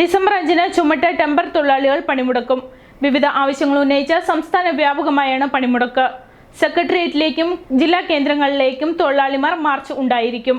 December അഞ്ചിന് ചുമട്ട് temper തൊഴിലാളികൾ പണിമുടക്കും. വിവിധ ആവശ്യങ്ങൾ ഉന്നയിച്ച് സംസ്ഥാന വ്യാപകമായാണ് പണിമുടക്ക്. സെക്രട്ടേറിയറ്റിലേക്കും ജില്ലാ കേന്ദ്രങ്ങളിലേക്കും തൊഴിലാളിമാർ മാർച്ച് ഉണ്ടായിരിക്കും.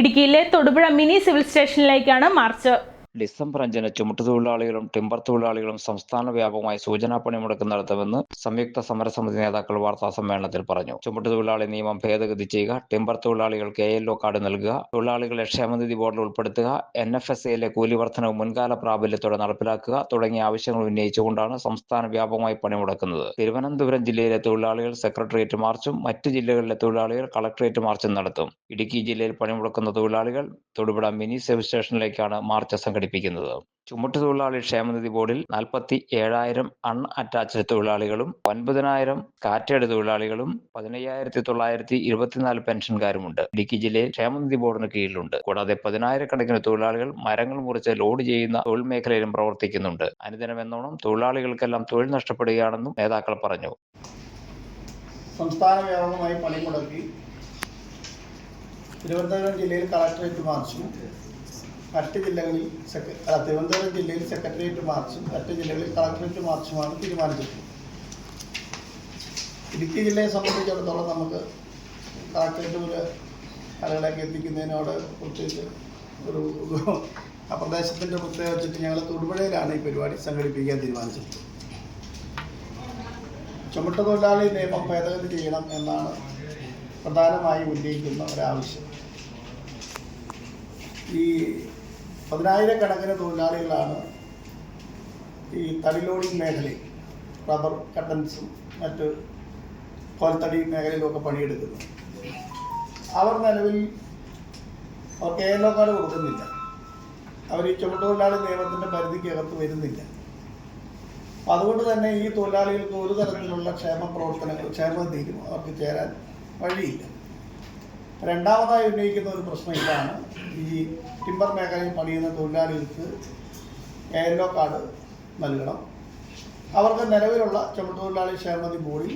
ഇടുക്കിയിലെ തൊടുപുഴ മിനി സിവിൽ സ്റ്റേഷനിലേക്കാണ് മാർച്ച്. ഡിസംബർ അഞ്ചിന് ചുമട്ടുതൊഴിലാളികളും ടിമ്പർ തൊഴിലാളികളും സംസ്ഥാന വ്യാപകമായി സൂചനാ പണിമുടക്ക് നടത്തുമെന്ന് സംയുക്ത സമരസമിതി നേതാക്കൾ വാർത്താ സമ്മേളനത്തിൽ പറഞ്ഞു. ചുമട്ടുതൊഴിലാളി നിയമം ഭേദഗതി ചെയ്യുക ടിമ്പർ തൊഴിലാളികൾക്ക് എ എൽ ഒ കാർഡ് നൽകുക തൊഴിലാളികളെ ക്ഷേമനിധി ബോർഡിൽ ഉൾപ്പെടുത്തുക എൻ എഫ് എസ് എയിലെ കൂലി വർധനവ് മുൻകാല പ്രാബല്യത്തോടെ നടപ്പിലാക്കുക തുടങ്ങിയ ആവശ്യങ്ങൾ ഉന്നയിച്ചുകൊണ്ടാണ് സംസ്ഥാന വ്യാപകമായി പണിമുടക്കുന്നത്. തിരുവനന്തപുരം ജില്ലയിലെ തൊഴിലാളികൾ സെക്രട്ടേറിയറ്റ് മാർച്ചും മറ്റ് ജില്ലകളിലെ തൊഴിലാളികൾ കളക്ടറേറ്റ് മാർച്ചും നടത്തും. ഇടുക്കി ജില്ലയിൽ പണിമുടക്കുന്ന തൊഴിലാളികൾ തൊടുപുഴ മിനി സബ് സ്റ്റേഷനിലേക്കാണ് മാർച്ച് സംഘടിപ്പിക്കുന്നത്. ചുമട്ടുതൊഴിലാളി ക്ഷേമനിധി ബോർഡിൽ നാൽപ്പത്തി ഏഴായിരം അൺ അറ്റാച്ച്ഡ് തൊഴിലാളികളും ഒൻപതിനായിരം കാറ്റേഡ് തൊഴിലാളികളും പതിനയ്യായിരത്തി തൊള്ളായിരത്തി ഇരുപത്തിനാല് പെൻഷൻകാരുമുണ്ട്. ഇടുക്കി ജില്ലയിൽ ക്ഷേമനിധി ബോർഡിന് കീഴിലുണ്ട്. കൂടാതെ പതിനായിരക്കണക്കിന് തൊഴിലാളികൾ മരങ്ങൾ മുറിച്ച് ലോഡ് ചെയ്യുന്ന തൊഴിൽ മേഖലയിലും പ്രവർത്തിക്കുന്നുണ്ട്. അനുദിനം എന്നോണം തൊഴിലാളികൾക്കെല്ലാം തൊഴിൽ നഷ്ടപ്പെടുകയാണെന്നും നേതാക്കൾ പറഞ്ഞു. സംസ്ഥാന വ്യാപകമായി പണിമുടക്കി. തിരുവനന്തപുരം ജില്ലയിൽ കളക്ടറേറ്റ് മാർച്ചും മറ്റ് ജില്ലകളിൽ തിരുവനന്തപുരം ജില്ലയിൽ സെക്രട്ടേറിയറ്റ് മാർച്ചും മറ്റ് ജില്ലകളിൽ കളക്ടറേറ്റ് മാർച്ചുമാണ് തീരുമാനിച്ചിട്ടുള്ളത്. ഇടുക്കി ജില്ലയെ സംബന്ധിച്ചിടത്തോളം നമുക്ക് കളക്ടറേറ്റ് മുതൽ ആളുകളേക്ക് എത്തിക്കുന്നതിനോട് പ്രത്യേകിച്ച് ഒരു ആ പ്രദേശത്തിന്റെ പ്രത്യേകത വെച്ചിട്ട് ഞങ്ങൾ തൊടുപുഴയിലാണ് ഈ പരിപാടി സംഘടിപ്പിക്കാൻ തീരുമാനിച്ചിട്ടുള്ളത്. ചുമട്ടുതൊഴിലാളി നിയമം ഭേദഗതി ചെയ്യണം എന്നാണ് പ്രധാനമായും ഉന്നയിക്കുന്ന ഒരാവശ്യം. ഈ പതിനായിരക്കണക്കിന് തൊഴിലാളികളാണ് ഈ തടി ലോഡിംഗ് മേഖലയിൽ റബ്ബർ കട്ടൻസും മറ്റ് കോൽത്തടി മേഖലയിലുമൊക്കെ പണിയെടുക്കുന്നത്. അവർ നിലവിൽ അവർക്ക് ഒ കാർഡ് കൊടുക്കുന്നില്ല. അവർ ഈ ചുമട്ടുതൊഴിലാളി നിയമത്തിന്റെ പരിധിക്കകത്ത് വരുന്നില്ല. അതുകൊണ്ട് തന്നെ ഈ തൊഴിലാളികൾക്ക് ഒരു തരത്തിലുള്ള ക്ഷേമ പ്രവർത്തനങ്ങൾ ക്ഷേമനിധിയിലും അവർക്ക് ചേരാൻ വഴിയില്ല. രണ്ടാമതായി ഉന്നയിക്കുന്ന ഒരു പ്രശ്നം ഇതാണ്. ഈ ടിമ്പർ മേഖലയിൽ പണിയുന്ന തൊഴിലാളികൾക്ക് യെല്ലോ കാർഡ് നൽകണം. അവർക്ക് നിലവിലുള്ള ചുമട്ടുതൊഴിലാളി ക്ഷേമനിധി ബോർഡിൽ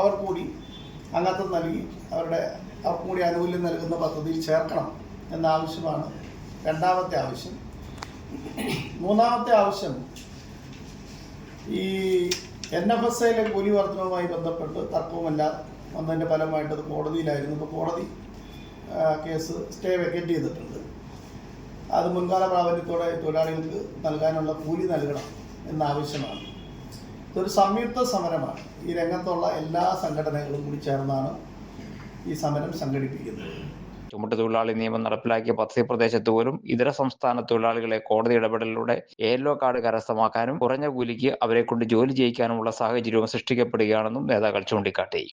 അവർ കൂടി അംഗത്വം നൽകി അവരുടെ അവർ കൂടി ആനുകൂല്യം നൽകുന്ന പദ്ധതിയിൽ ചേർക്കണം എന്ന ആവശ്യമാണ് രണ്ടാമത്തെ ആവശ്യം. മൂന്നാമത്തെ ആവശ്യം ഈ എൻ എഫ് എസ് ഐയിലെ കൂലി വർധനവുമായി ബന്ധപ്പെട്ട് തർക്കവുമല്ല വന്നതിന്റെ ഫലമായിട്ട് കോടതിയിലായിരുന്നു. ഇപ്പോൾ കോടതി കേസ് സ്റ്റേ വെക്കറ്റ് ചെയ്തിട്ടുണ്ട്. അത് മുൻകാല പ്രാബല്യത്തോടെ തൊഴിലാളികൾക്ക് നൽകാനുള്ള കൂലി നൽകണം എന്നാവശ്യമാണ്. ഇതൊരു സംയുക്ത സമരമാണ്. ഈ രംഗത്തുള്ള എല്ലാ സംഘടനകളും കൂടി ചേർന്നാണ് ഈ സമരം സംഘടിപ്പിക്കുന്നത്. ചുമട്ടുതൊഴിലാളി നിയമം നടപ്പിലാക്കിയ പദ്ധതി പ്രദേശത്ത് പോലും ഇതര സംസ്ഥാന തൊഴിലാളികളെ കോടതി ഇടപെടലിലൂടെ യെല്ലോ കാർഡ് കരസ്ഥമാക്കാനും കുറഞ്ഞ കൂലിക്ക് അവരെ കൊണ്ട് ജോലി ചെയ്യിക്കാനുമുള്ള സാഹചര്യവും സൃഷ്ടിക്കപ്പെടുകയാണെന്നും നേതാക്കൾ ചൂണ്ടിക്കാട്ടി.